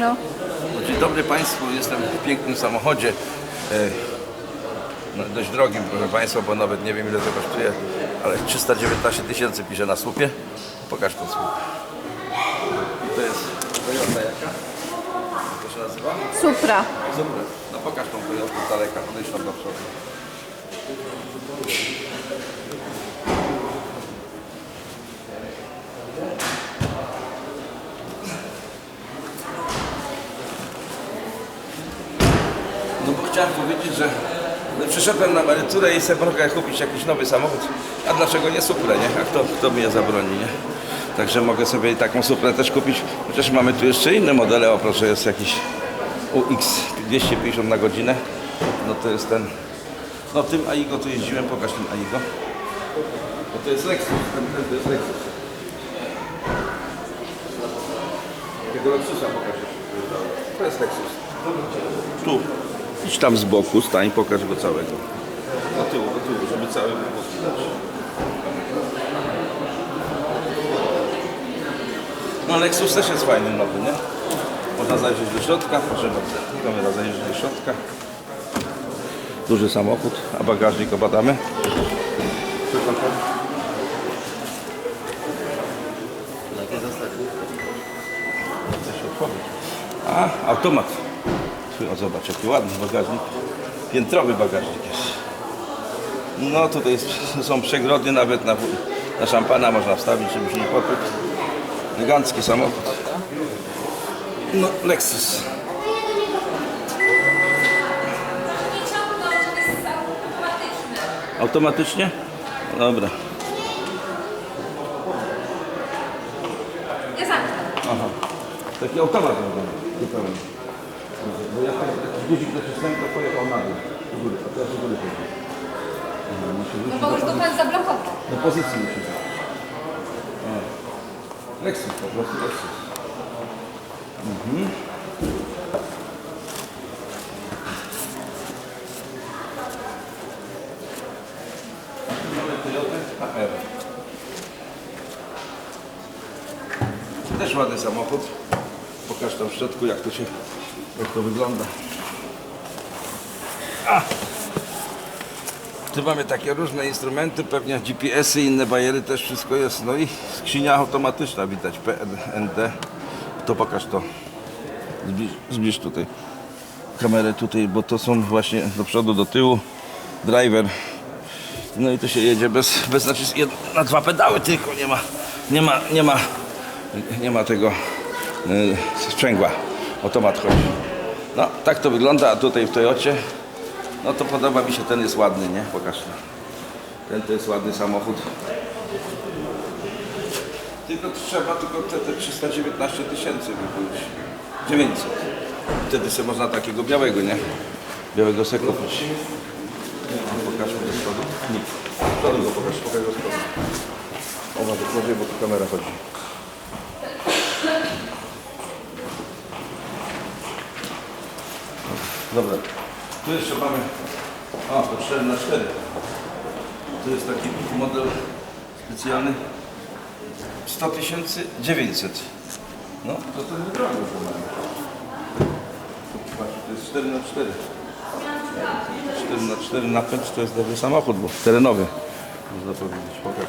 No. Dzień dobry Państwu, jestem w pięknym samochodzie. E, No, dość drogim, proszę Państwa, bo nawet nie wiem ile to kosztuje, ale 319 tysięcy pisze na słupie. Pokaż ten słup. To jest Toyota jaka? Jak to się nazywa? Supra. Super. No pokaż tą Toyotę z daleka, podejdź tam do przodu. Chciałem powiedzieć, że przyszedłem na emeryturę i sobie mogę kupić jakiś nowy samochód. A dlaczego nie Suprę, nie? A kto, kto mi je zabroni, nie? Także mogę sobie taką Suprę też kupić. Chociaż mamy tu jeszcze inne modele. O proszę, jest jakiś UX 250 na godzinę. No to jest ten... No tym Aigo tu jeździłem, pokaż tym Aigo. No to jest Lexus, ten, ten to jest Lexus. Tego Lexusa pokaż. To jest Lexus. Tu. Idź tam z boku, stań, pokaż go całego. Do tyłu, do tyłu, żeby cały był widać. No Lexus też jest fajny, nowy, nie? Można zajrzeć do środka, proszę bardzo. Kamera zajrzeć do środka. Duży samochód, a bagażnik obadamy. Przepraszam. Otworzyć. A, automat. O, zobacz, jaki ładny bagażnik. Piętrowy bagażnik jest. No tutaj jest, są przegrody nawet na, na szampana można wstawić, żeby się nie popyć. Elegancki samochód. No, Lexus. Automatycznie? Dobra. Ja zamknę. Aha. Taki automat robiony. Bo ja tam jakiś guzik nacisnąłem, to pojechał na dół. Do góry, a teraz do góry musi No wrócić bo już go pan zablokował. do pozycji musi. O. Lexus po prostu, Lexus. Mhm. Mamy Toyotę HR. Też ładny samochód. Pokaż tam w środku jak to się, jak to wygląda. A! Tu mamy takie różne instrumenty, pewnie GPS-y, inne bajery też wszystko jest. No i skrzynia automatyczna widać, PND. To pokaż to. Zbliż, zbliż tutaj kamerę tutaj, bo to są właśnie do przodu, do tyłu. Driver. No i to się jedzie bez, bez znaczy na dwa pedały tylko, nie ma, nie ma, nie ma, nie ma tego yy, sprzęgła. Automat chodzi. No, tak to wygląda, a tutaj w Toyocie, no to podoba mi się, ten jest ładny, nie? Pokaż. Ten to jest ładny samochód. Tylko trzeba tylko te, te 319 tysięcy wykupić. 900. Wtedy sobie można takiego białego, nie? Białego se kupić. Pokażmy do spodu. Nie. Z przodu go pokaż, pokaż do spodu. O, bo tu kamera chodzi. Dobra. Tu jeszcze mamy... A, to 4 na 4 To jest taki model specjalny. 100 tysięcy 900. No, to to nie drogo to mamy. Patrz, to jest 4 na 4 4 na 4 napęd to jest dobry samochód, bo terenowy. Można powiedzieć. Pokaż.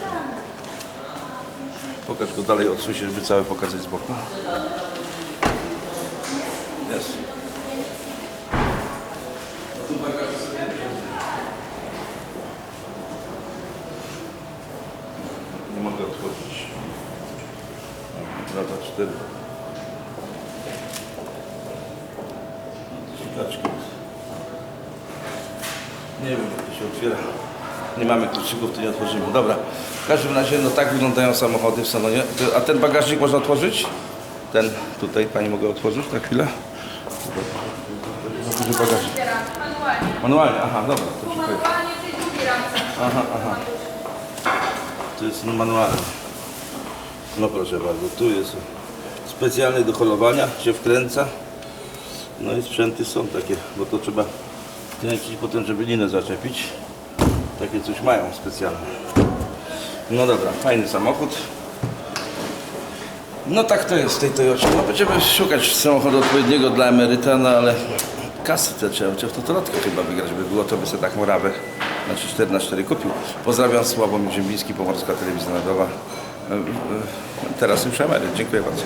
Pokaż go dalej, odsuń się, żeby całe pokazać z boku. Jest. Tu bagaż sobie Nie mogę otworzyć. 4. Świtaczki. Nie wiem, jak to się otwiera. Nie mamy kluczyków, to nie otworzymy. Dobra. W każdym razie, no tak wyglądają samochody w salonie. A ten bagażnik można otworzyć? Ten tutaj, pani mogę otworzyć na chwilę? Za duży bagażnik. Manualnie. Manualnie, aha, dobra. To. Manualnie w tej drugiej ramce. Aha, aha. To jest manualny. No proszę bardzo, tu jest specjalny do holowania, się wkręca. No i sprzęty są takie, bo to trzeba kręcić potem, żeby linę zaczepić. Takie coś mają specjalne. No dobra, fajny samochód. No tak to jest w tej Toyocie. No będziemy szukać samochodu odpowiedniego dla emeryta, no ale kasy te trzeba, trzeba w totolotkę chyba wygrać, by było to by sobie tak Morawę znaczy 4 na 4 kupił. Pozdrawiam Sławomir Ziembiński, Pomorska Telewizja Narodowa. Teraz już emeryt. Dziękuję bardzo.